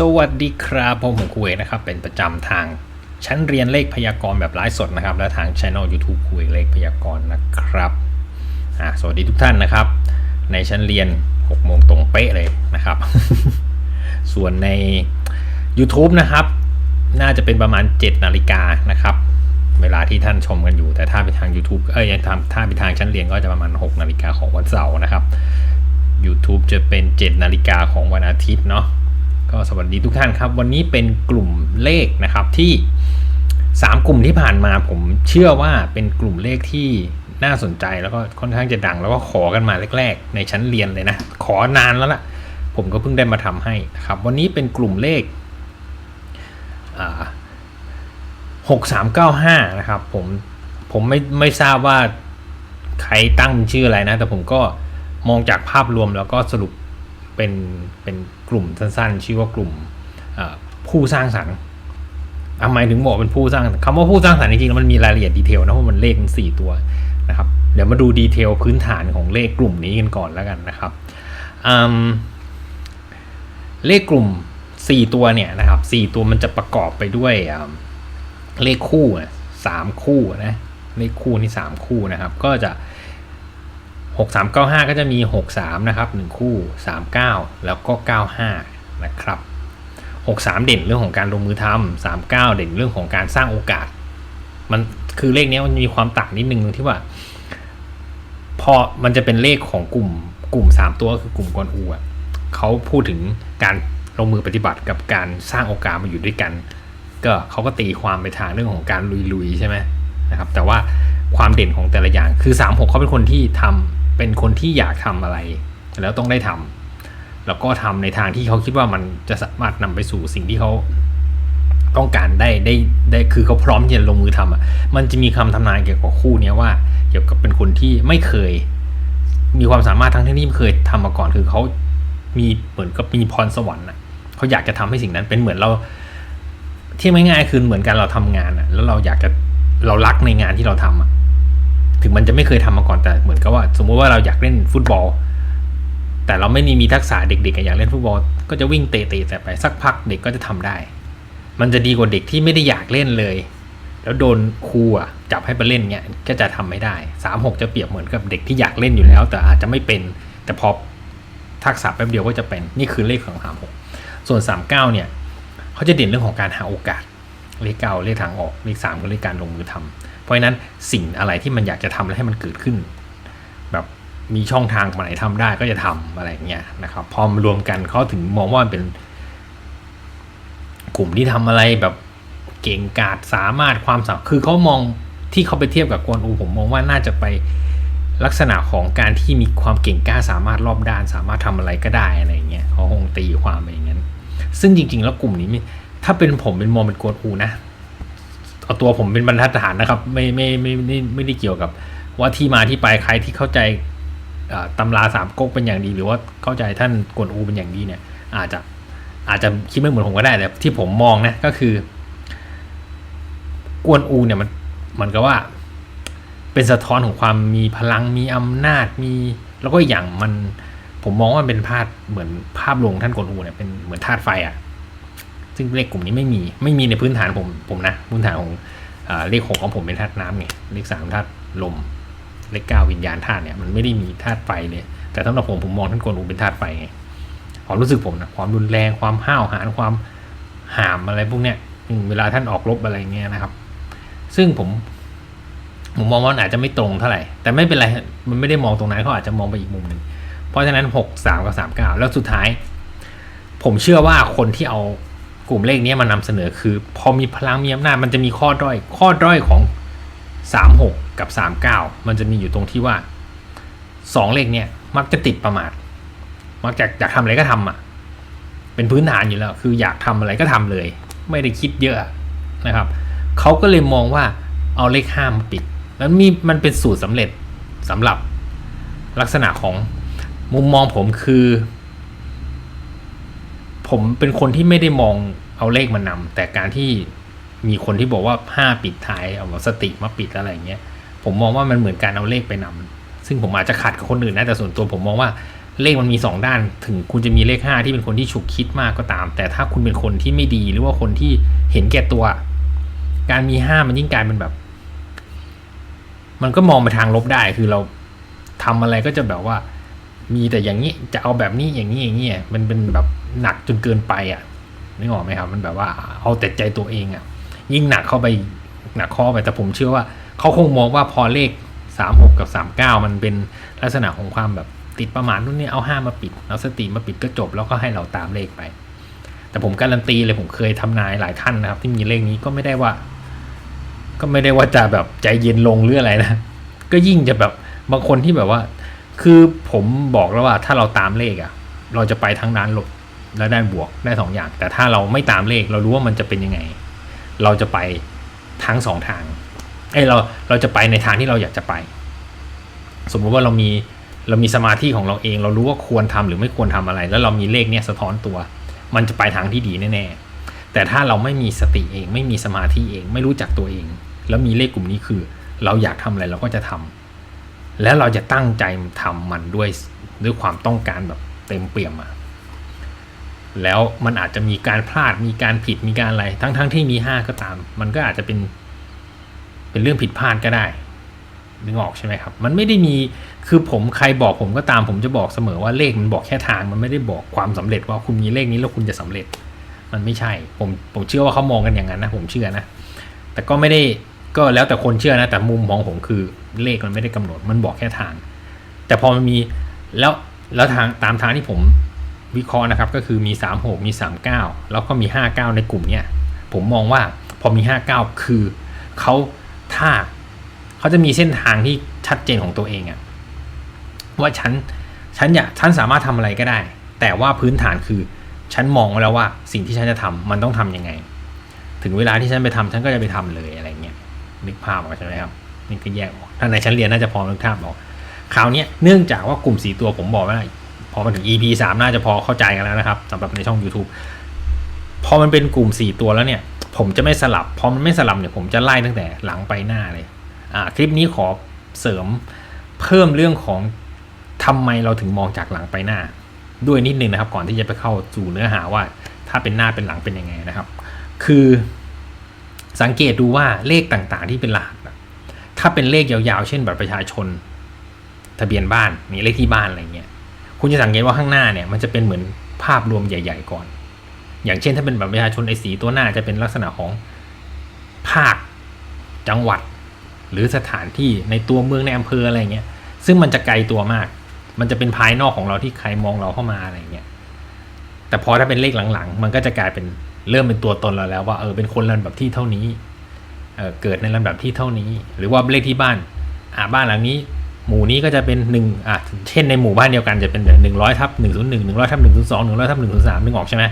สวัสดีครับผมผมคุยนะครับ เป็นประจำทางชั้นเรียนเลขพยากรณ์แบบไลฟ์สดนะครับ และทางช่อง YouTube คุยเลขพยากรณ์นะครับสวัสดีทุกท่านนะครับ ในชั้นเรียน6โมงตรงเป๊ะเลยนะครับ ส่วนใน YouTube นะครับ น่าจะเป็นประมาณ 7 นาฬิกานะครับ เวลาที่ท่านชมกันอยู่ แต่ถ้าเป็นทาง YouTube เอ้ยทางถ้าเป็นทางชั้นเรียนก็จะประมาณ 6 นาฬิกาของวันเสาร์นะครับ YouTube จะเป็น 7 นาฬิกาของวันอาทิตย์เนาะ ก็สวัสดีทุกท่านครับ วันนี้เป็นกลุ่มเลขนะครับที่ 3 กลุ่มที่ผ่านมาผมเชื่อว่าเป็นกลุ่มเลขที่น่าสนใจแล้วก็ค่อนข้างจะดัง แล้วก็ขอกันมาแรก ๆ ในชั้นเรียนเลยนะ ขอนานแล้วล่ะ ผมก็เพิ่งได้มาทำให้นะครับ วันนี้เป็นกลุ่มเลขหกสามเก้าห้านะครับ ผมผมไม่ไม่ทราบว่าใครตั้งชื่ออะไรนะ แต่ผมก็มองจากภาพรวมแล้วก็สรุปเป็นเป็น กลุ่มสั้นๆ ชื่อว่ากลุ่มผู้สร้างสรรค์ทำไมถึงบอกเป็นผู้สร้างคำว่าผู้สร้างสรรค์จริงๆแล้วมันมีรายละเอียดดีเทลนะเพราะมันเลขมันสี่ตัวนะครับเดี๋ยวมาดูดีเทลพื้นฐานของเลขกลุ่มนี้กันก่อนแล้วกันนะครับเลขกลุ่ม 4 ตัวเนี่ยนะครับ4ตัวมันจะประกอบไปด้วยเลขคู่สามคู่นะเลขคู่นี่3คู่นะครับ ก็จะ 6395 ก็จะมี 63 นะครับ 1 คู่ 39 แล้วก็ 95 นะครับ 63 เด่นเรื่องของการลงมือทำ39 เด่นเรื่องของการสร้างโอกาส มันคือเลขนี้มันมีความต่างนิดนึงที่ว่า พอมันจะเป็นเลขของกลุ่มกลุ่ม 3 ตัวคือกลุ่มกวนอูอะเขาพูดถึงการลงมือปฏิบัติกับการสร้างโอกาสมาอยู่ด้วยกัน ก็เขาก็ตีความไปทางเรื่องของการลุยๆใช่ไหมนะครับ แต่ว่าความเด่นของแต่ละอย่างคือ 36เขาเป็นคนที่ทำ เป็นคนที่อยากทำอะไร แล้วต้องได้ทำแล้วก็ทำในทางที่เขาคิดว่ามันจะสามารถนำไปสู่สิ่งที่เขาต้องการได้ได้ได้คือเขาพร้อมที่จะลงมือทำอะมันจะมีคำทำนายเกี่ยวกับคู่นี้ว่า เกี่ยวกับเป็นคนที่ไม่เคย มีความสามารถทั้งที่ไม่เคยทำมาก่อนคือเขามีเหมือนกับมีพรสวรรค์อะเขาอยากจะทำให้สิ่งนั้นเป็นเหมือนเราที่ไม่ง่ายคือเหมือนกันเราทำงานอะ แล้วเราอยากจะเรารักในงานที่เราทำอะ ถึงมันจะไม่เคยทำมาก่อนแต่เหมือนกับว่า สมมุติว่าเราอยากเล่นฟุตบอล แต่เราไม่มีทักษะเด็กๆอยากเล่นฟุตบอล ก็จะวิ่งเตะๆแต่ไปสักพักเด็กก็จะทำได้ มันจะดีกว่าเด็กที่ไม่ได้อยากเล่นเลย แล้วโดนครูอะจับให้ไปเล่นเงี้ยก็จะทำไม่ได้สามหกจะเปรียบเหมือนกับเด็กที่อยากเล่นอยู่แล้ว แต่อาจจะไม่เป็น แต่พอทักษะแป๊บเดียวก็จะเป็นนี่คือเลขของสามหกส่วนสามเก้าเนี่ยเขาจะเด่นเรื่องของการหาโอกาสเลขเก้าเลขทางออกเลขสามก็เลขการลงมือทำ เพราะฉะนั้นสิ่งอะไรที่มันอยากจะทำแล้วให้มันเกิดขึ้น แบบมีช่องทางไหนทำได้ก็จะทำอะไรเงี้ยนะครับ พอมรวมกันเขาถึงมองว่าเป็น กลุ่มที่ทำอะไรแบบเก่งกาจสามารถความสามารถคือเขามองที่เขาไปเทียบกับกวนอูผมมองว่าน่าจะไปลักษณะของการที่มีความเก่งกล้าสามารถรอบด้าน สามารถทำอะไรก็ได้อะไรเงี้ยเขาคงตีความไปอย่างนั้น ซึ่งจริง ๆ แล้วกลุ่มนี้ถ้าเป็นผมเป็นมองเป็นกวนอูนะ เอาตัวผมเป็นบรรทัดฐานนะครับ ไม่ไม่ไม่ไม่ไม่ได้เกี่ยวกับ ว่าที่มาที่ไปใครที่เข้าใจตำราสามก๊กเป็นอย่างดี หรือว่าเข้าใจท่านกวนอูเป็นอย่างดีเนี่ย อาจจะอาจจะคิดไม่เหมือนผมก็ได้แต่ที่ผมมองนะก็คือกวนอูเนี่ยมันเหมือนกับว่า เป็นสะท้อนของความมีพลังมีอำนาจมี แล้วก็อย่างมันผมมองว่าเป็นภาพเหมือนภาพลงท่านกวนอูเนี่ยเป็นเหมือนธาตุไฟอะ่ะ ซึ่งเลขกลุ่มนี้ไม่มีไม่มีในพื้นฐานผมผมนะพื้นฐานของเลขหกของผมเป็นธาตุน้ำไงเลขสามธาตุลมเลขเก้าวิญญาณธาตุเนี่ยมันไม่ได้มีธาตุไฟเลย แต่สำหรับผมผมมองท่านกวนอูเป็นธาตุไฟไงความรู้สึกผมนะความรุนแรงความห้าวหาญความหามอะไรพวกเนี้ยเวลาท่านออกรบอะไรเงี้ยนะครับ ซึ่งผมผมมองว่าอาจจะไม่ตรงเท่าไหร่ แต่ไม่เป็นไร มันไม่ได้มองตรงนั้นเขาอาจจะมองไปอีกมุมหนึ่งเพราะฉะนั้นหกสามกับสามเก้าแล้วสุดท้าย ผมเชื่อว่าคนที่เอา กลุ่มเลขนี้มานำเสนอคือ พอมีพลังมีอำนาจมันจะมีข้อด้อย ข้อด้อยของสามหกกับสามเก้ามันจะมีอยู่ตรงที่ว่าสองเลขเนี้ยมักจะติดประมาท มักจะอยากทำอะไรก็ทำอะ เป็นพื้นฐานอยู่แล้ว คืออยากทำอะไรก็ทำเลย ไม่ได้คิดเยอะนะครับ เขาก็เลยมองว่าเอาเลขห้ามาปิด แล้วมีมันเป็นสูตรสำเร็จสำหรับลักษณะของมุมมองผมคือ ผมเป็นคนที่ไม่ได้มองเอาเลขมานำแต่การที่มีคนที่บอกว่าห้าปิดท้ายเอาสติมาปิดอะไรเงี้ยผมมองว่ามันเหมือนการเอาเลขไปนำซึ่งผมอาจจะขัดกับคนอื่นนะแต่ส่วนตัวผมมองว่าเลขมันมีสองด้าน ถึงคุณจะมีเลขห้าที่เป็นคนที่ฉุกคิดมากก็ตาม แต่ถ้าคุณเป็นคนที่ไม่ดีหรือว่าคนที่เห็นแก่ตัว การมีห้ามันยิ่งกลายเป็นแบบ มันก็มองไปทางลบได้คือเราทำอะไรก็จะแบบว่า มีแต่อย่างนี้จะเอาแบบนี้อย่างนี้อย่างนี้มันเป็นแบบหนักจนเกินไปอะนึกออกไหมครับมันแบบว่าเอาแต่ใจตัวเองอะ ยิ่งหนักเข้าไปหนักข้อไปแต่ผมเชื่อว่าเขาคงมองว่าพอเลขสามหกกับสามเก้ามันเป็นลักษณะของความแบบติดประมาณนู่นนี่เอาห้ามาปิดเอาสติมาปิดก็จบแล้วก็ให้เราตามเลขไป แต่ผมการันตีเลยผมเคยทำนายหลายท่านนะครับ ที่มีเลขนี้ก็ไม่ได้ว่า ก็ไม่ได้ว่าจะแบบใจเย็นลงหรืออะไรนะก็ยิ่งจะแบบบางคนที่แบบว่า คือผมบอกแล้วว่าถ้าเราตามเลขอะเราจะไปทั้งด้านลบและด้านบวกได้สองอย่าง แต่ถ้าเราไม่ตามเลขเรารู้ว่ามันจะเป็นยังไง เราจะไปทั้งสองทางเอ้เราเราจะไปในทางที่เราอยากจะไป สมมุติว่าเรามีเรามีสมาธิของเราเอง เรารู้ว่าควรทำหรือไม่ควรทำอะไร แล้วเรามีเลขเนี้ยสะท้อนตัว มันจะไปทางที่ดีแน่ๆแต่ถ้าเราไม่มีสติเอง ไม่มีสมาธิเอง ไม่รู้จักตัวเอง แล้วมีเลขกลุ่มนี้คือ เราอยากทำอะไรเราก็จะทำ แล้วเราจะตั้งใจทำมันด้วยด้วยความต้องการแบบเต็มเปี่ยมอะแล้วมันอาจจะมีการพลาดมีการผิดมีการอะไร ทั้งๆทที่มีห้าก็ตาม มันก็อาจจะเป็นเป็นเรื่องผิดพลาดก็ได้นึกออกใช่ไหมครับ มันไม่ได้มีคือผมใครบอกผมก็ตาม ผมจะบอกเสมอว่าเลขมันบอกแค่ทาง มันไม่ได้บอกความสำเร็จว่าคุณมีเลขนี้แล้วคุณจะสำเร็จ มันไม่ใช่ ผมผมเชื่อว่าเขามองกันอย่างนั้นนะ ผมเชื่อนะ แต่ก็ไม่ได้ ก็แล้วแต่คนเชื่อนะ แต่มุมมองผมคือเลขมันไม่ได้กำหนดมันบอกแค่ทาง แต่พอมันมีแล้วแล้วทางตามทางที่ผมวิเคราะห์นะครับ ก็คือมี 3 6 มี 3 9 แล้วก็มี 5 9 ในกลุ่มเนี้ยผมมองว่าพอมี 5 9 คือเขาถ้าเขาจะมีเส้นทางที่ชัดเจนของตัวเองอะว่าฉันฉันอยากฉันสามารถทำอะไรก็ได้ แต่ว่าพื้นฐานคือฉันมองไว้แล้วว่าสิ่งที่ฉันจะทำมันต้องทํำยังไง ถึงเวลาที่ฉันไปทำฉันก็จะไปทำเลยอะไร นึกภาพออกใช่ไหมครับนี่ก็แยกออกถ้าในชั้นเรียนน่าจะพอนึกภาพออกคราวนี้เนื่องจากว่ากลุ่มสีตัวผมบอกว่าพอมาถึง EP สามน่าจะพอเข้าใจกันแล้วนะครับสำหรับในช่อง YouTube พอมันเป็นกลุ่มสี่ตัวแล้วเนี่ย ผมจะไม่สลับ พอมันไม่สลับเนี่ยผมจะไล่ตั้งแต่หลังไปหน้าเลย อ่า คลิปนี้ขอเสริมเพิ่มเรื่องของทำไมเราถึงมองจากหลังไปหน้า ด้วยนิดนึงนะครับ ก่อนที่จะไปเข้าสู่เนื้อหาว่า ถ้าเป็นหน้าเป็นหลังเป็นยังไงนะครับ คือ สังเกตดูว่าเลขต่างๆ ที่เป็นรหัสถ้าเป็นเลขยาวๆ เช่นบัตรประชาชน ทะเบียนบ้านมีเลขที่บ้านอะไรเงี้ยคุณจะสังเกตว่าข้างหน้าเนี่ยมันจะเป็นเหมือนภาพรวมใหญ่ ๆ ก่อน อย่างเช่นถ้าเป็นบัตรประชาชนไอ้สีตัวหน้าจะเป็นลักษณะของภาคจังหวัด หรือสถานที่ในตัวเมืองในอำเภออะไรเงี้ยซึ่งมันจะไกลตัวมาก มันจะเป็นภายนอกของเราที่ใครมองเราเข้ามาอะไรเงี้ยแต่พอถ้าเป็นเลขหลังๆ มันก็จะกลายเป็น เริ่มเป็นตัวตนเราแล้วว่าเออเป็นคนลำดับที่เท่านี้เเกิดในลำดับที่เท่านี้ หรือว่าเลขที่บ้านอ่าบ้านหลังนี้ หมู่นี้ก็จะเป็นหนึ่งอ่าเช่นในหมู่บ้านเดียวกันจะเป็นหนึ่งร้อยทับหนึ่งศูนย์หนึ่งหนึ่งร้อยทับหนึ่งศูนย์สองหนึ่งร้อยทับหนึ่งศูนย์สามนึกออกใช่ไหม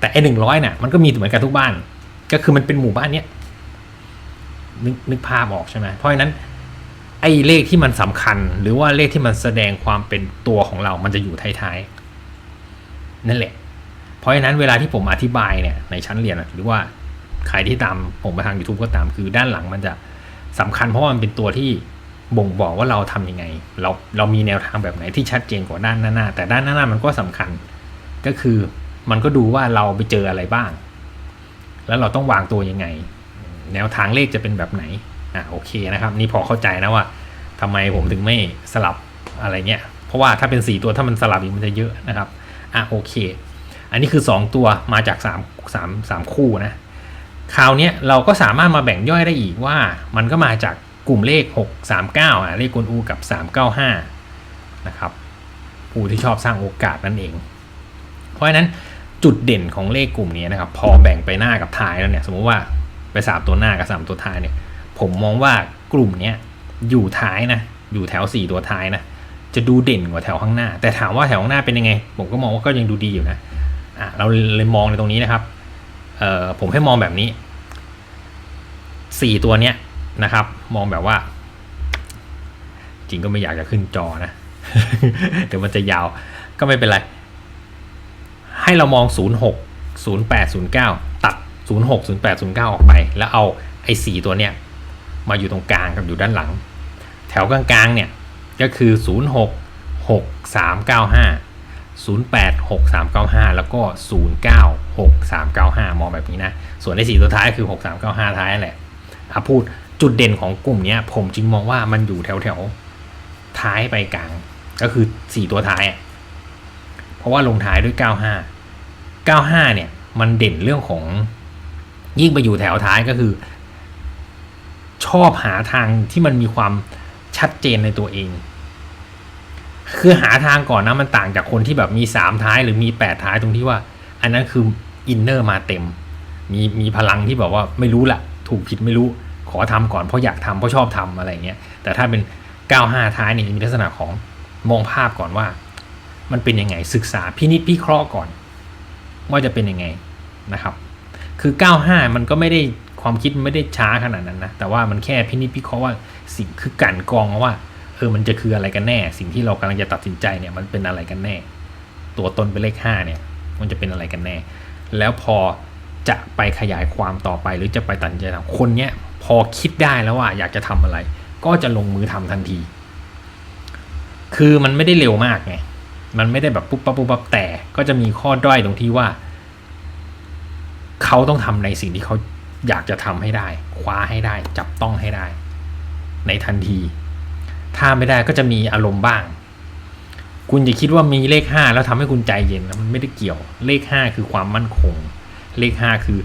แต่ไอหนึ่งร้อยเนี่ยมันก็มีเหมือนกันทุกบ้าน ก็คือมันเป็นหมู่บ้านเนี้ยนึกนึกภาพออกใช่ไหมเพราะฉะนั้นไอ้เลขที่มันสำคัญ หรือว่าเลขที่มันแสดงความเป็นตัวของเรา มันจะอยู่ท้ายๆ นั่นแหละ เพราะฉะนั้นเวลาที่ผมอธิบายเนี่ยในชั้นเรียนหรือว่าใครที่ตามผมมาทาง YouTube ก็ตามคือด้านหลังมันจะสำคัญเพราะมันเป็นตัวที่บ่งบอกว่าเราทํำยังไง เราเรามีแนวทางแบบไหนที่ชัดเจนกว่าด้านหน้าแต่ด้านหน้ามันก็สำคัญ ก็คือมันก็ดูว่าเราไปเจออะไรบ้าง แล้วเราต้องวางตัวยังไง แนวทางเลขจะเป็นแบบไหนอะโอเคนะครับ นี่พอเข้าใจนะว่าทำไมผมถึงไม่สลับอะไรเงี้ยเพราะว่าถ้าเป็น 4 ตัวถ้ามันสลับอีกมันจะเยอะนะครับอะโอเค อันนี้คือ 2 ตัวมาจาก3 3 3คู่นะคราวนี้เราก็สามารถมาแบ่งย่อยได้อีกว่า มันก็มาจากกลุ่มเลข 6 3 9อะเลขกวนอูกับ 395 นะครับผู้ที่ชอบสร้างโอกาสนั่นเอง เพราะฉะนั้นจุดเด่นของเลขกลุ่มนี้นะครับ พอแบ่งไปหน้ากับท้ายแล้วเนี่ย สมมติว่าไปสามตัวหน้ากับสามตัวท้ายเนี่ย ผมมองว่ากลุ่มเนี้ยอยู่ท้ายนะอยู่แถวสี่ตัวท้ายนะจะดูเด่นกว่าแถวข้างหน้า แต่ถามว่าแถวข้างหน้าเป็นยังไง ผมก็มองว่าก็ยังดูดีอยู่นะ อะเราเลยมองในตรงนี้นะครับเอ่อผมให้มองแบบนี้สี่ตัวเนี้ยนะครับ มองแบบว่า จริงก็ไม่อยากจะขึ้นจอนะ เดี๋ยวมันจะยาวก็ไม่เป็นไร ให้เรามอง 06 08 09 ตัด 06 08 09 ออกไป แล้วเอาไอ้สีตัวเนี้ยมาอยู่ตรงกลางกับอยู่ด้านหลัง แถวกลางๆเนี่ยก็คือ 06 6395 086395 แล้วก็ 096395 มองแบบนี้นะ ส่วนในสีตัวท้ายคือ 6395 ท้ายนั่นแหละอะพูดจุดเด่นของกลุ่มนี้ผมจึงมองว่ามันอยู่แถวแถวๆท้ายไปกลาง ก็คือ 4 ตัวท้ายเพราะว่าลงท้ายด้วย 95 95 เนี่ย มันเด่นเรื่องของยิ่งไปอยู่แถวท้ายก็คือ ชอบหาทางที่มันมีความชัดเจนในตัวเอง คือหาทางก่อนนะมันต่างจากคนที่แบบมีสามท้ายหรือมีแปดท้ายตรงที่ว่า อันนั้นคืออินเนอร์มาเต็ม มีมีพลังที่แบบว่าไม่รู้ละถูกผิดไม่รู้ขอทำก่อนเพราะอยากทำเพราะชอบทำอะไรเงี้ยแต่ถ้าเป็นเก้าห้าท้ายเนี่ยมีลักษณะของมองภาพก่อนว่า มันเป็นยังไงศึกษาพินิจพิเคราะห์ก่อน ว่าจะเป็นยังไงนะครับ คือ95มันก็ไม่ได้ความคิดมันไม่ได้ช้าขนาดนั้นนะแต่ว่ามันแค่พินิจพิเคราะห์ว่าสิ่งคือกั่นกรองว่า ออมันจะคืออะไรกันแน่ สิ่งที่เรากำลังจะตัดสินใจเนี่ยมันเป็นอะไรกันแน่ ตัวตนเป็นเลข5เนี่ยมันจะเป็นอะไรกันแน่ แล้วพอจะไปขยายความต่อไปหรือจะไปตัดสินใจคนเนี้ยพอคิดได้แล้วว่าอยากจะทำอะไร ก็จะลงมือทำทันที คือมันไม่ได้เร็วมากไงมันไม่ได้แบบปุ๊บปั๊บปุ๊บปั๊บแต่ก็จะมีข้อด้อยตรงที่ว่า เขาต้องทำในสิ่งที่เขาอยากจะทำให้ได้ คว้าให้ได้ จับต้องให้ได้ ในทันที ถ้าไม่ได้ก็จะมีอารมณ์บ้าง คุณจะคิดว่ามีเลขห้าแล้วทำให้คุณใจเย็นนะมันไม่ได้เกี่ยว เลขห้าคือความมั่นคง เลขห้าคือ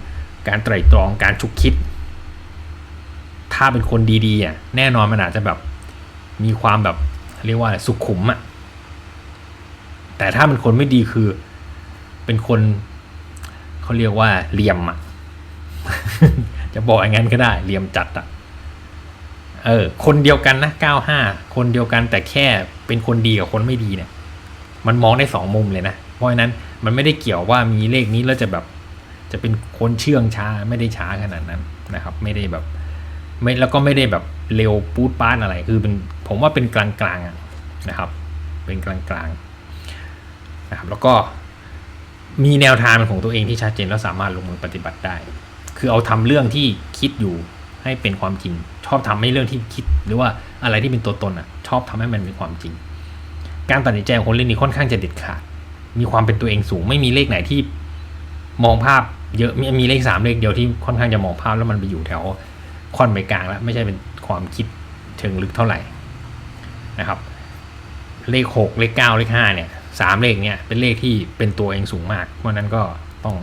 การไตร่ตรองการฉุกคิด ถ้าเป็นคนดีๆอะแน่นอนมันอาจจะแบบมีความแบบเรียกว่าสุขุมอะแต่ถ้าเป็นคนไม่ดีคือ เป็นคนเขาเรียกว่าเหลี่ยมอะจะบอกอย่างนั้นก็ได้เหลี่ยมจัดอะ เออ คนเดียวกันนะ95คนเดียวกันแต่แค่เป็นคนดีกับคนไม่ดีเนี่ย มันมองได้สองมุมเลยนะ เพราะฉะนั้นมันไม่ได้เกี่ยวว่ามีเลขนี้แล้วจะแบบ จะเป็นคนเชื่องช้าไม่ได้ช้าขนาดนั้นนะครับ ไม่ได้แบบ ไม่แล้วก็ไม่ได้แบบเร็วปูดป้านอะไร คือเป็นผมว่าเป็นกลางๆนะครับ เป็นกลางๆนะครับ แล้วก็มีแนวทางของตัวเองที่ชัดเจนแล้วสามารถลงมือปฏิบัติได้ คือเอาทำเรื่องที่คิดอยู่ ให้เป็นความจริง ชอบทำให้เรื่องที่คิด หรือว่าอะไรที่เป็นตัวตนอะ ชอบทำให้มันเป็นความจริง การตัดสินใจของคนเล่นนี้ค่อนข้างจะเด็ดขาด มีความเป็นตัวเองสูง ไม่มีเลขไหนที่มองภาพเยอะมีมีเลขสามเลขเดียวที่ค่อนข้างจะมองภาพแล้วมันไปอยู่แถวค่อนไปกลางแล้วไม่ใช่เป็นความคิดเชิงลึกเท่าไหร่นะครับ เลขหกเลขเก้าเลขห้าเนี่ยสามเลขเนี่ยเป็นเลขที่เป็นตัวเองสูงมาก เพราะนั้นก็ต้อง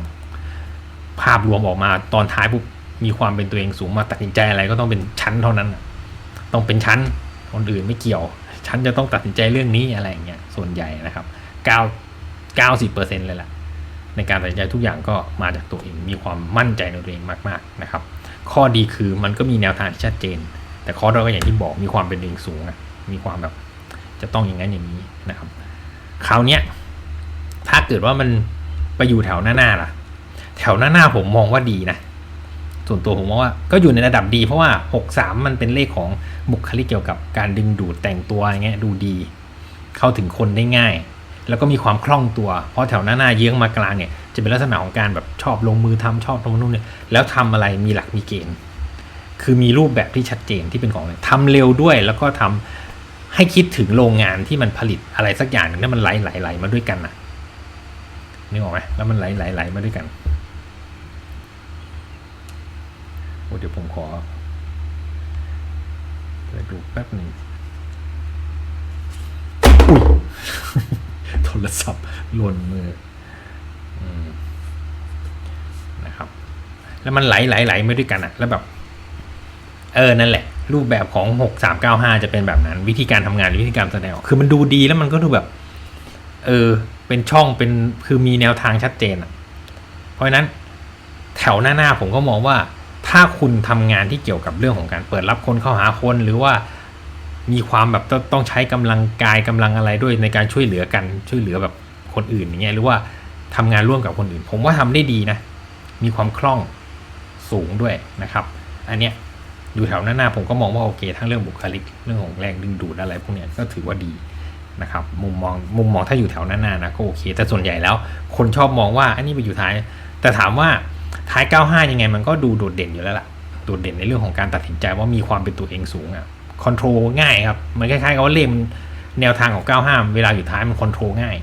ภาพรวมออกมาตอนท้ายปุ๊บ มีความเป็นตัวเองสูงมาตัดสินใจอะไรก็ต้องเป็นชั้นเท่านั้น ต้องเป็นชั้นคนอื่นไม่เกี่ยว ชั้นจะต้องตัดสินใจเรื่องนี้อะไรอย่างเงี้ยส่วนใหญ่นะครับเก้าเก้าสิบเปอร์เซ็นเลยแหละในการตัดสินใจทุกอย่างก็มาจากตัวเอง มีความมั่นใจในตัวเองมากๆนะครับ ข้อดีคือมันก็มีแนวทางที่ชัดเจน แต่ข้อด้อยก็อย่างที่บอกมีความเป็นตัวเองสูงอะมีความแบบจะต้องอย่างนั้นอย่างนี้นะครับ คราวเนี้ยถ้าเกิดว่ามันไปอยู่แถวหน้าๆล่ะ แถวหน้าๆผมมองว่าดีนะ ส่วนตัวผมว่าก็อยู่ในระดับดีเพราะว่า 63 มันเป็นเลขของบุคลิกเกี่ยวกับการดึงดูดแต่งตัวอย่างเงี้ยดูดี เข้าถึงคนได้ง่าย แล้วก็มีความคล่องตัว เพราะแถวหน้าๆเยื้องมากลางเนี่ยจะเป็นลักษณะของการแบบชอบลงมือทำชอบทำนู่นเนี่ยแล้วทำอะไรมีหลักมีเกณฑ์คือมีรูปแบบที่ชัดเจนที่เป็นของทำเร็วด้วย แล้วก็ทำให้คิดถึงโรงงานที่มันผลิตอะไรสักอย่างนึงแล้วมันไหลไหลไหลมาด้วยกันนะนึกออกไหมแล้วมันไหลไหลไหลมาด้วยกันโอ้ เดี๋ยวผมขอเปิดดูแป๊บหนึ่งโทรศัพท์หล่นมือนะครับ แล้วมันไหลไหลไหลมาด้วยกันอะแล้วแบบ เออ นั่นแหละ รูปแบบของหกสามเก้าห้าจะเป็นแบบนั้น วิธีการทำงานวิธีการแสดงออกคือมันดูดีแล้วมันก็ดูแบบ เออ เป็นช่องเป็นคือมีแนวทางชัดเจนอะเพราะฉะนั้นแถวหน้าๆผมก็มองว่า ถ้าคุณทำงานที่เกี่ยวกับเรื่องของการเปิดรับคนเข้าหาคนหรือว่ามีความแบบต้องใช้กำลังกายกำลังอะไรด้วยในการช่วยเหลือกันช่วยเหลือแบบคนอื่นอย่างเงี้ยหรือว่าทำงานร่วมกับคนอื่น ผมว่าทำได้ดีนะ มีความคล่องสูงด้วยนะครับ อันเนี้ยอยู่แถวหน้าๆผมก็มองว่าโอเค ทั้งเรื่องบุคลิกเรื่องของแรงดึงดูดอะไรพวกเนี้ยก็ถือว่าดีนะครับมุมมองมุมมองถ้าอยู่แถวหน้าๆนะก็โอเค แต่ส่วนใหญ่แล้ว คนชอบมองว่าอันนี้ไปอยู่ท้าย แต่ถามว่า ท้าย 95 ยังไงมันก็ดูโดดเด่นอยู่แล้วล่ะ โดดเด่นในเรื่องของการตัดสินใจว่ามีความเป็นตัวเองสูงอะคอนโทรลง่ายครับ มันคล้ายๆกับว่าเลขมันแนวทางของ 95 เวลาอยู่ท้ายมันคอนโทรลง่าย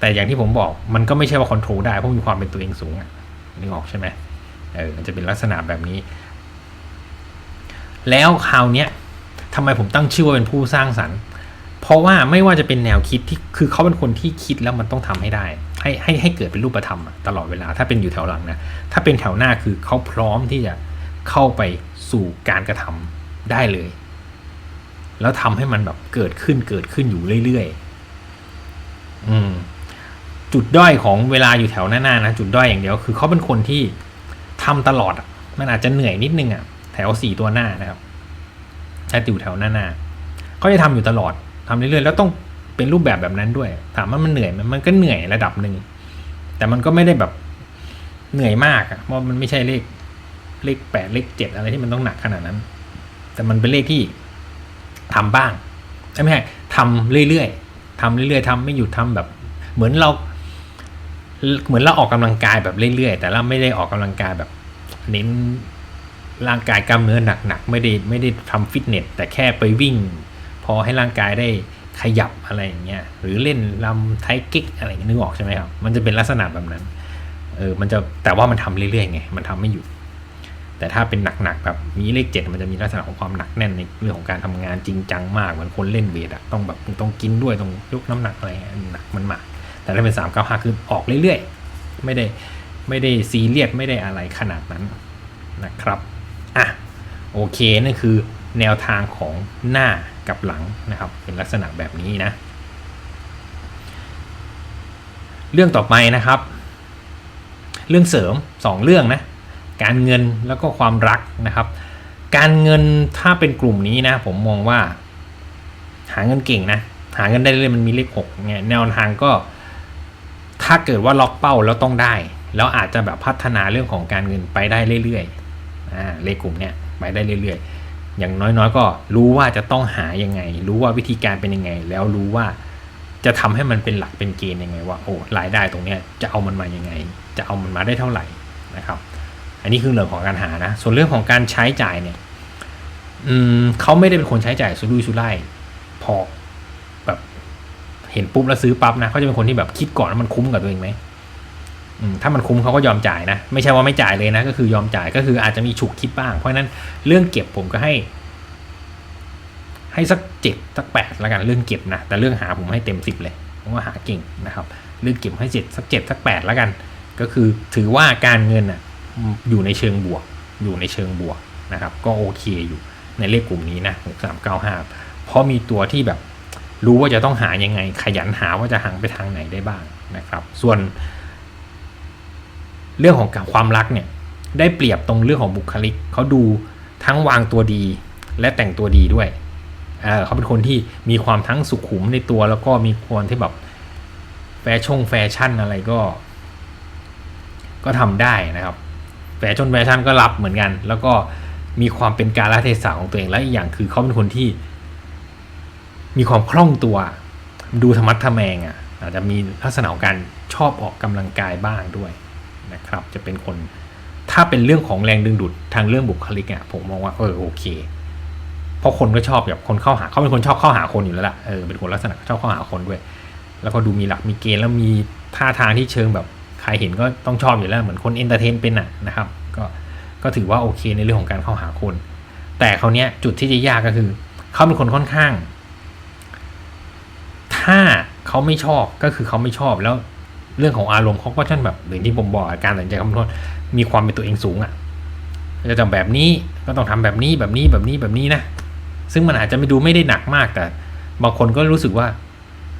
แต่อย่างที่ผมบอกมันก็ไม่ใช่ว่าคอนโทรลได้ เพราะมีความเป็นตัวเองสูงอะนึกออกใช่ไหมเออมันจะเป็นลักษณะแบบนี้ แล้วคราวเนี้ยทำไมผมตั้งชื่อว่าเป็นผู้สร้างสรรค์ เพราะว่าไม่ว่าจะเป็นแนวคิดที่คือเขาเป็นคนที่คิดแล้วมันต้องทำให้ได้ ให้ให้ให้เกิดเป็นรูปธรรมตลอดเวลา ถ้าเป็นอยู่แถวหลังนะถ้าเป็นแถวหน้าคือเขาพร้อมที่จะเข้าไปสู่การกระทำได้เลย แล้วทำให้มันแบบเกิดขึ้นเกิดขึ้นอยู่เรื่อยๆอืมจุดด้อยของเวลาอยู่แถวหน้าๆนะจุดด้อยอย่างเดียวคือเขาเป็นคนที่ทำตลอดมันอาจจะเหนื่อยนิดนึงอะแถวสี่ตัวหน้านะครับถ้าอยู่แถวหน้าๆเขาจะทำอยู่ตลอดทำเรื่อยๆแล้วต้อง เป็นรูปแบบแบบนั้นด้วย ถามว่ามันเหนื่อยมมันก็เหนื่อยระดับหนึ่งแต่มันก็ไม่ได้แบบเหนื่อยมากอะเพราะมันไม่ใช่เลขเลขแปดเลขเจ็ดอะไรที่มันต้องหนักขนาดนั้น แต่มันเป็นเลขที่ทำบ้างใช่ไหมทำเรื่อยๆทำเรื่อยๆทำไม่หยุดทำแบบ เหมือนเรา เหมือนเราออกกำลังกายแบบเรื่อยๆแต่เราไม่ได้ออกกำลังกายแบบ เน้นร่างกายกล้ามเนื้อหนักๆไม่ได้ไม่ได้ทำฟิตเนสแต่แค่ไปวิ่ง พอให้ร่างกายได้ ขยับอะไรอย่างเงี้ยหรือเล่นลำไทกิ๊กอะไรนึกออกใช่ไหมครับมันจะเป็นลักษณะแบบนั้นเออมันจะแต่ว่ามันทำเรื่อยๆไงมันทำไม่หยุดแต่ถ้าเป็นหนักๆแบบมีเลขเจ็ดมันจะมีลักษณะของความหนักแน่นในเรื่องของการทำงานจริงจังมากเหมือนคนเล่นเวทอะต้องแบบต้องกินด้วยต้องยกน้ำหนักอะไรหนักมันมากแต่ถ้าเป็นสามเก้าห้าคือออกเรื่อยๆไม่ได้ไม่ได้ซีเรียสไม่ได้อะไรขนาดนั้นนะครับอะโอเคนั่นคือแนวทางของหน้า กับหลังนะครับ เป็นลักษณะแบบนี้นะ เรื่องต่อไปนะครับ เรื่องเสริมสองเรื่องนะ การเงินแล้วก็ความรักนะครับ การเงินถ้าเป็นกลุ่มนี้นะ ผมมองว่า หาเงินเก่งนะ หาเงินได้เลยมันมีเลขหกเนี่ยแนวทางก็ ถ้าเกิดว่าล็อกเป้าแล้วต้องได้ แล้วอาจจะแบบพัฒนาเรื่องของการเงินไปได้เรื่อยๆอ่าเลขกลุ่มเนี้ยไปได้เรื่อยๆ อย่างน้อยๆ ก็รู้ว่าจะต้องหายังไง รู้ว่าวิธีการเป็นยังไง แล้วรู้ว่าจะทำให้มันเป็นหลักเป็นเกณฑ์ยังไง ว่าโอ้รายได้ตรงเนี้ยจะเอามันมายังไง จะเอามันมาได้เท่าไหร่นะครับ อันนี้คือเรื่องของการหานะ ส่วนเรื่องของการใช้จ่ายเนี่ยอืมเขาไม่ได้เป็นคนใช้จ่ายสุรุ่ยสุร่ายพอแบบเห็นปุ๊บแล้วซื้อปั๊บนะเขาจะเป็นคนที่แบบคิดก่อนว่ามันคุ้มกับตัวเองไหม ถ้ามันคุ้มเขาก็ยอมจ่ายนะ ไม่ใช่ว่าไม่จ่ายเลยนะ ก็คือยอมจ่ายก็คืออาจจะมีฉุกคิดบ้าง เพราะนั้นเรื่องเก็บผมก็ให้ ให้สักเจ็ดสักแปดล้วกันเรื่องเก็บนะ แต่เรื่องหาผมให้เต็มสิบเลยเพราะว่าหาเก่งนะครับ เรื่องเก็บให้เจ็ดสักเจ็ดสักแปดล้วกัน ก็คือถือว่าการเงินอะอยู่ในเชิงบวก อยู่ในเชิงบวกนะครับ ก็โอเคอยู่ในเลขกลุ่มนี้นะหกสามเก้าห้าเพราะมีตัวที่แบบรู้ว่าจะต้องหายังไง ขยันหาว่าจะหังไปทางไหนได้บ้างนะครับ ส่วน เรื่องของความรักเนี่ยได้เปรียบตรงเรื่องของบุคลิกเขาดูทั้งวางตัวดี และแต่งตัวดีด้วยเเขาเป็นคนที่มีความทั้งสุขุมในตัว แล้วก็มีความที่แบบแฟชั่นแฟชั่นอะไรก็ ก็ทำได้นะครับแฟชั่นแฟชั่นก็รับเหมือนกัน แล้วก็มีความเป็นการละเทศะของตัวเองและอีกอย่างคือเขาเป็นคนที่ มีความคล่องตัว ดูธรรมัดทะแมงอะอาจจะมีลักษณะของการชอบออกกำลังกายบ้างด้วย นะครับ จะเป็นคนถ้าเป็นเรื่องของแรงดึงดูดทางเรื่องบุคลิกอะผมมองว่าเออโอเค เพราะคนก็ชอบแบบคนเข้าหาเขาเป็นคนชอบเข้าหาคนอยู่แล้วล่ะเออเป็นคนลักษณะชอบเข้าหาคนด้วย แล้วก็ดูมีหลักมีเกณฑ์แล้วมีท่าทางที่เชิงแบบใครเห็นก็ต้องชอบอยู่แล้วเหมือนคนเอนเตอร์เทนเป็นอะนะครับ ก็ก็ถือว่าโอเคในเรื่องของการเข้าหาคน แต่เขาเนี้ยจุดที่จะยากก็คือเขาเป็นคนค่อนข้าง ถ้าเขาไม่ชอบก็คือเขาไม่ชอบแล้ว เรื่องของอารมณ์เขาก็ช่างแบบอย่างที่ผมบอกการตัดสินใจคำนวณมีความเป็นตัวเองสูงอะจะทำแบบนี้ก็ต้องทำแบบนี้แบบนี้แบบนี้แบบนี้นะ ซึ่งมันอาจจะไม่ดูไม่ได้หนักมากแต่ บางคนก็รู้สึกว่า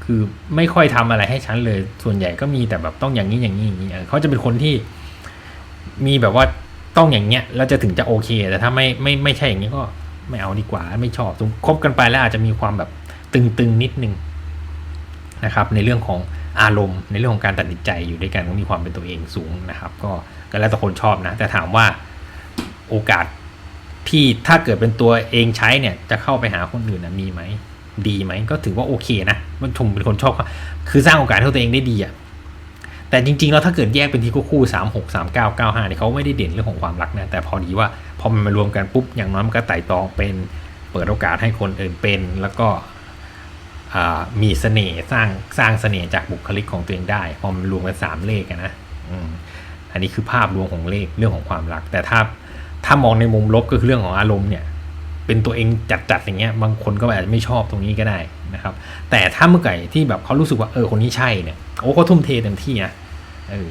คือไม่ค่อยทำอะไรให้ฉันเลย ส่วนใหญ่ก็มีแต่แบบต้องอย่างนี้อย่างนี้อย่างนี้เขาจะเป็นคนที่ มีแบบว่าต้องอย่างเงี้ยแล้วจะถึงจะโอเค แต่ถ้าไม่ไม่ไม่ใช่อย่างนี้ก็ไม่เอาดีกว่า ไม่ชอบคบกันไปแล้วอาจจะมีความแบบตึงๆนิดนึงนะครับ ในเรื่องของ อารมณ์ในเรื่องของการตัดสินใจอยู่ด้วยกันก็มีความเป็นตัวเองสูงนะครับ ก็ก็แล้วแต่คนชอบนะ แต่ถามว่าโอกาสที่ถ้าเกิดเป็นตัวเองใช้เนี่ย จะเข้าไปหาคนอื่นนะมีไหมดีไหมก็ถือว่าโอเคนะมันชมเป็นคนชอบ คือสร้างโอกาสให้ตัวเองได้ดีอะแต่จริงๆแล้วถ้าเกิดแยกเป็นที่คู่สามหกสามเก้าเก้าห้าเนี่ยเขาไม่ได้เด่นเรื่องของความรักนะแต่พอดีว่าพอมันมารวมกันปุ๊บอย่างน้อยมันก็ไต่ตองเป็นเปิดโอกาสให้คนอื่นเป็น แล้วก็ มีเสน่ห์สร้างสร้างเสน่ห์จากบุคลิกของตัวเองได้พอมันรวมกันสามเลขนะอันนี้คือภาพรวมของเลขเรื่องของความรัก แต่ถ้าถ้ามองในมุมลบก็คือเรื่องของอารมณ์เนี่ย เป็นตัวเองจัดๆอย่างเงี้ย บางคนก็อาจจะไม่ชอบตรงนี้ก็ได้นะครับ แต่ถ้าเมื่อไหร่ที่แบบเขารู้สึกว่าเออคนนี้ใช่เนี่ยโอ้เขาทุ่มเทเต็มที่นะเออ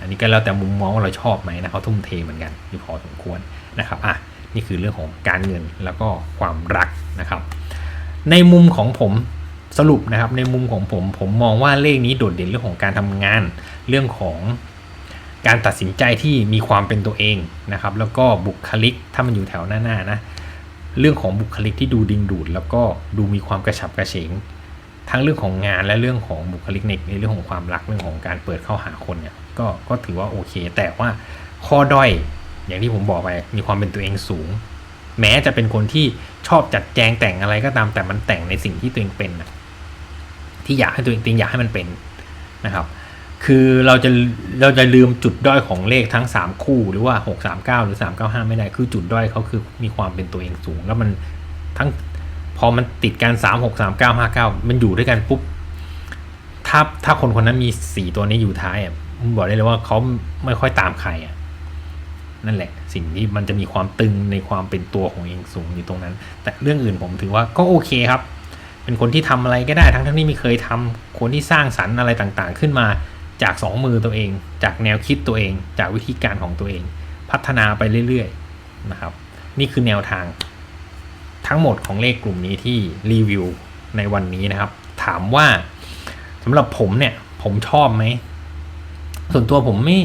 อันนี้ก็แล้วแต่มุมมองว่าเราชอบไหมนะเขาทุ่มเทเหมือนกันที่พอสมควรนะครับอะนี่คือเรื่องของการเงินแล้วก็ความรักนะครับ ในมุมของผม สรุปนะครับในมุมของผมผมมองว่าเลขนี้โดดเด่นเรื่องของการทำงาน เรื่องของการตัดสินใจที่มีความเป็นตัวเองนะครับ แล้วก็บุคลิกถ้ามันอยู่แถวหน้าๆนะเรื่องของบุคลิกที่ดูดึงดูด แล้วก็ดูมีความกระฉับกระเฉงทั้งเรื่องของงานและเรื่องของบุคลิกในในเรื่องของความรักเรื่องของการเปิดเข้าหาคนเนี่ยก็ก็ถือว่าโอเค แต่ว่าข้อด้อยอย่างที่ผมบอกไปมีความเป็นตัวเองสูง แม้จะเป็นคนที่ชอบจัดแจงแต่งอะไรก็ตามแต่มันแต่งในสิ่งที่ตัวเองเป็นนะ ที่อยากให้ตัวเองตัวเองอยากให้มันเป็นนะครับ คือเราจะเราจะลืมจุดด้อยของเลขทั้ง 3 คู่หรือว่า 6 3 9 หรือ 3 9 5 ไม่ได้คือจุดด้อยเขาคือมีความเป็นตัวเองสูง แล้วมันทั้งพอมันติดกัน 3 6 3 9 5 9 มันอยู่ด้วยกันปุ๊บถ้าถ้าคนคนนั้นมี 4 ตัวนี้อยู่ท้ายอะบอกได้เลยว่าเขาไม่ค่อยตามใครอะนั่นแหละ สิ่งที่มันจะมีความตึงในความเป็นตัวของเองสูงอยู่ตรงนั้น แต่เรื่องอื่นผมถือว่าก็โอเคครับ เป็นคนที่ทำอะไรก็ได้ทั้งทั้งที่ไม่เคยทำคนที่สร้างสรรค์อะไรต่างๆ ขึ้นมาจากสองมือตัวเอง จากแนวคิดตัวเอง จากวิธีการของตัวเอง พัฒนาไปเรื่อยๆนะครับ นี่คือแนวทาง ทั้งหมดของเลขกลุ่มนี้ที่รีวิวในวันนี้นะครับ ถามว่าสำหรับผมเนี่ย ผมชอบไหมส่วนตัวผมไม่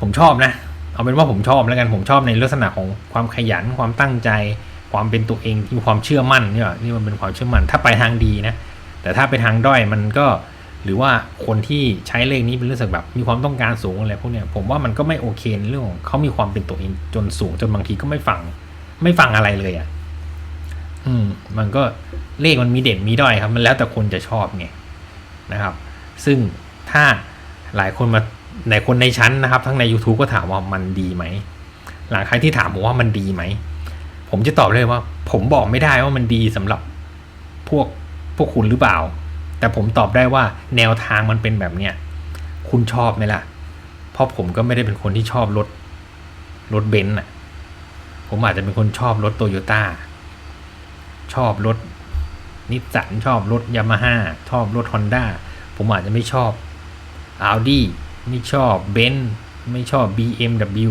ผมชอบนะ เอาเป็นว่าผมชอบแล้วกันผมชอบในลักษณะของความขยันความตั้งใจ ความเป็นตัวเองมีความเชื่อมั่นเนี่ยนี่มันเป็นความเชื่อมั่นถ้าไปทางดีนะแต่ถ้าไปทางด้อยมันก็หรือว่าคนที่ใช้เลขนี้เป็นเรื่องแบบมีความต้องการสูงอะไรพวกเนี้ยผมว่ามันก็ไม่โอเคในเรื่องของเขามีความเป็นตัวเองจนสูงจนบางทีก็ไม่ฟัง ไม่ฟังอะไรเลยอะ อืม มันก็เลขมันมีเด่นมีด้อยครับ มันแล้วแต่คนจะชอบไงนะครับ ซึ่งถ้าหลายคนมาในคนในชั้นนะครับ ทั้งใน YouTube ก็ถามว่ามันดีไหมหลังใครที่ถามผมว่ามันดีไหม ผมจะตอบเลยว่า ผมบอกไม่ได้ว่ามันดีสำหรับพวกพวกคุณหรือเปล่า แต่ผมตอบได้ว่าแนวทางมันเป็นแบบเนี้ยคุณชอบไหมล่ะ เพราะผมก็ไม่ได้เป็นคนที่ชอบรถรถเบนซ์อะ ผมอาจจะเป็นคนชอบรถโตโยต้าชอบรถนิสสันชอบรถยามาฮ่าชอบรถฮอนด้าผมอาจจะไม่ชอบ Audi ไม่ชอบเบนซ์ไม่ชอบ BMW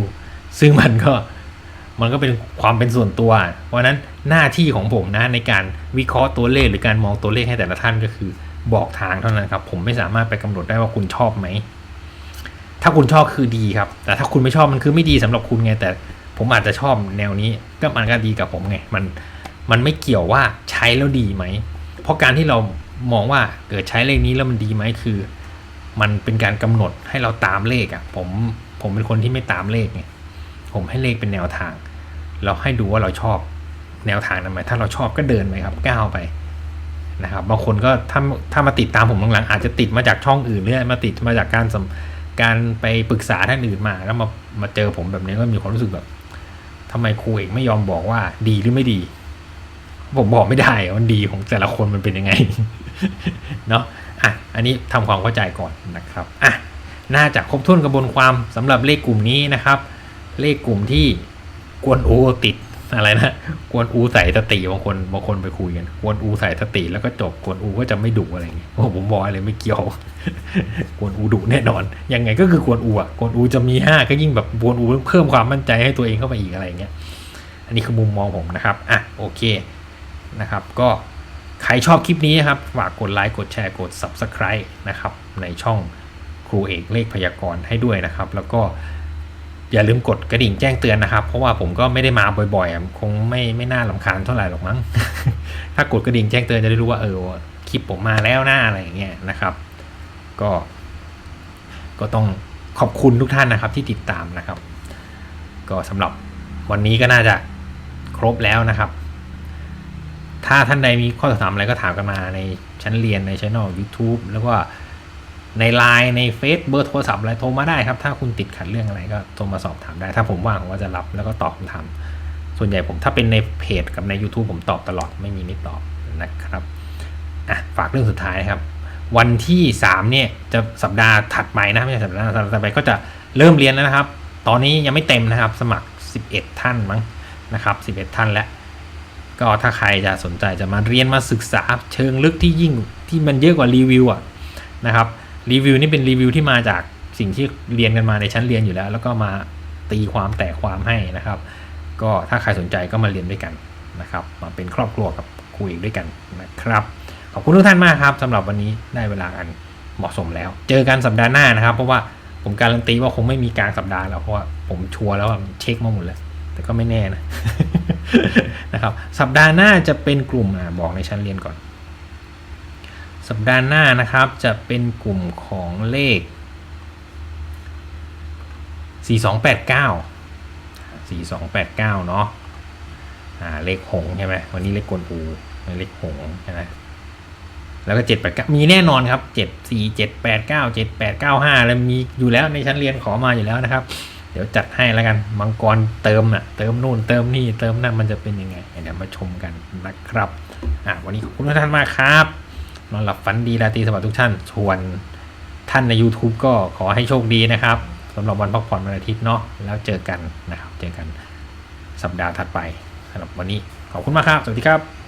ซึ่งมันก็ มันก็เป็นความเป็นส่วนตัว เพราะนั้นหน้าที่ของผมนะในการวิเคราะห์ตัวเลขหรือการมองตัวเลขให้แต่ละท่านก็คือบอกทางเท่านั้นครับ ผมไม่สามารถไปกำหนดได้ว่าคุณชอบไหม ถ้าคุณชอบคือดีครับ แต่ถ้าคุณไม่ชอบมันคือไม่ดีสำหรับคุณไง แต่ผมอาจจะชอบแนวนี้ก็มันก็ดีกับผมไง มันมันไม่เกี่ยวว่าใช้แล้วดีไหม เพราะการที่เรามองว่าเกิดใช้เลขนี้แล้วมันดีไหมคือ มันเป็นการกำหนดให้เราตามเลขอะ่ะ ผมผมเป็นคนที่ไม่ตามเลขไงผมให้เลขเป็นแนวทาง เราให้ดูว่าเราชอบแนวทางนั้นไหมถ้าเราชอบก็เดินไปครับก้าวไปนะครับบางคนก็ถ้าถ้ามาติดตามผมหลังๆอาจจะติดมาจากช่องอื่นหรือมาติดมาจากการการไปปรึกษาท่านอื่นมา แล้วมามาเจอผมแบบนี้ก็มีความรู้สึกแบบทำไมครูเอกไม่ยอมบอกว่าดีหรือไม่ดี ผมบอกไม่ได้วันดีของแต่ละคนมันเป็นยังไงเนาะอะอันนี้ทำความเข้าใจก่อนนะครับอะน่าจะครบถ้วนกระบวนความสำหรับเลขกลุ่มนี้นะครับ เลขกลุ่มที่ กวนอูติดอะไรนะกวนอูใส่สติบางคนบางคนไปคุยกันกวนอูใส่สติแล้วก็จบกวนอูก็จะไม่ดุอะไรอย่างเงี้ยโอ้ผมบอกอะไรไม่เกี่ยวกวนอูดุแน่นอน ยังไงก็คือกวนอูอะกวนอูจะมีห้าก็ยิ่งแบบกวนอูเพิ่มความมั่นใจให้ตัวเองเข้าไปอีกอะไรเงี้ยอันนี้คือมุมมองผมนะครับอะโอเคนะครับ ก็ใครชอบคลิปนี้ครับฝากกดไลค์กดแชร์กด Subscribe นะครับในช่องครูเอกเลขพยากรณ์ให้ด้วยนะครับ แล้วก็ อย่าลืมกดกระดิ่งแจ้งเตือนนะครับ เพราะว่าผมก็ไม่ได้มาบ่อยๆ คงไม่ไม่น่าลำคาญเท่าไหร่หรอกมั้ง ถ้ากดกระดิ่งแจ้งเตือนจะได้รู้ว่าเออคลิปผมมาแล้วหน้าอะไรอย่างเงี้ยนะครับ ก็ ก็ต้องขอบคุณทุกท่านนะครับที่ติดตามนะครับ ก็สำหรับวันนี้ก็น่าจะครบแล้วนะครับ ถ้าท่านใดมีข้อสอบถามอะไรก็ถามกันมาในชั้นเรียนในช่อง YouTube แล้วก็ ใน Line ในเฟซเบอร์โทรศัพท์อะไรโทรมาได้ครับ ถ้าคุณติดขัดเรื่องอะไรก็โทรมาสอบถามได้ ถ้าผมว่างผมก็จะรับแล้วก็ตอบคำถามส่วนใหญ่ผมถ้าเป็นในเพจกับใน YouTube ผมตอบตลอดไม่มีไม่ตอบนะครับอะฝากเรื่องสุดท้ายครับ วันที่สามเนี่ยจะสัปดาห์ถัดไปนะไม่ใช่สัปดาห์ถัดไปก็จะเริ่มเรียนแล้วนะครับ ตอนนี้ยังไม่เต็มนะครับ สมัคร 11 ท่านมั้งนะครับ 11 ท่านแล้วก็ถ้าใครจะสนใจจะมาเรียนมาศึกษาเชิงลึกที่ยิ่งที่มันเยอะกว่ารีวิวอะนะครับ รีวิวนี่เป็นรีวิวที่มาจากสิ่งที่เรียนกันมาในชั้นเรียนอยู่แล้ว แล้วก็มาตีความแตกความให้นะครับ ก็ถ้าใครสนใจก็มาเรียนด้วยกันนะครับ มาเป็นครอบครัวกับคุยด้วยกันนะครับ ขอบคุณทุกท่านมากครับสำหรับวันนี้ได้เวลาอันเหมาะสมแล้ว เจอกันสัปดาห์หน้านะครับ เพราะว่าผมการันตีว่าคงไม่มีกลางสัปดาห์แล้วเพราะว่าผมชัวร์แล้วว่าเช็คมาหมดแล้วแต่ก็ไม่แน่นะนะครับ สัปดาห์หน้าจะเป็นกลุ่มอะบอกในชั้นเรียนก่อน สัปดาห์หน้านะครับจะเป็นกลุ่มของเลข 4289 4289 เนาะอ่าเลขหงใช่ไหมวันนี้เลขกวนอูเลขหงใช่ไหมแล้วก็ 789 มีแน่นอนครับ 74 789 7895 แล้วมีอยู่แล้วในชั้นเรียนขอมาอยู่แล้วนะครับ เดี๋ยวจัดให้แล้วกัน มังกรเติมน่ะ เติมนู่นเติมนี่ เติมนั่นมันจะเป็นยังไง เดี๋ยวมาชมกันนะครับ อะวันนี้ขอบคุณทุกท่านมากครับ นอนหลับฝันดีราตรีสวัสดิ์ทุกท่านส่วนท่านใน YouTube ก็ขอให้โชคดีนะครับสำหรับวันพักผ่อนวันอาทิตย์เนาะแล้วเจอกันนะครับ เจอกันสัปดาห์ถัดไปสำหรับวันนี้ขอบคุณมากครับ สวัสดีครับ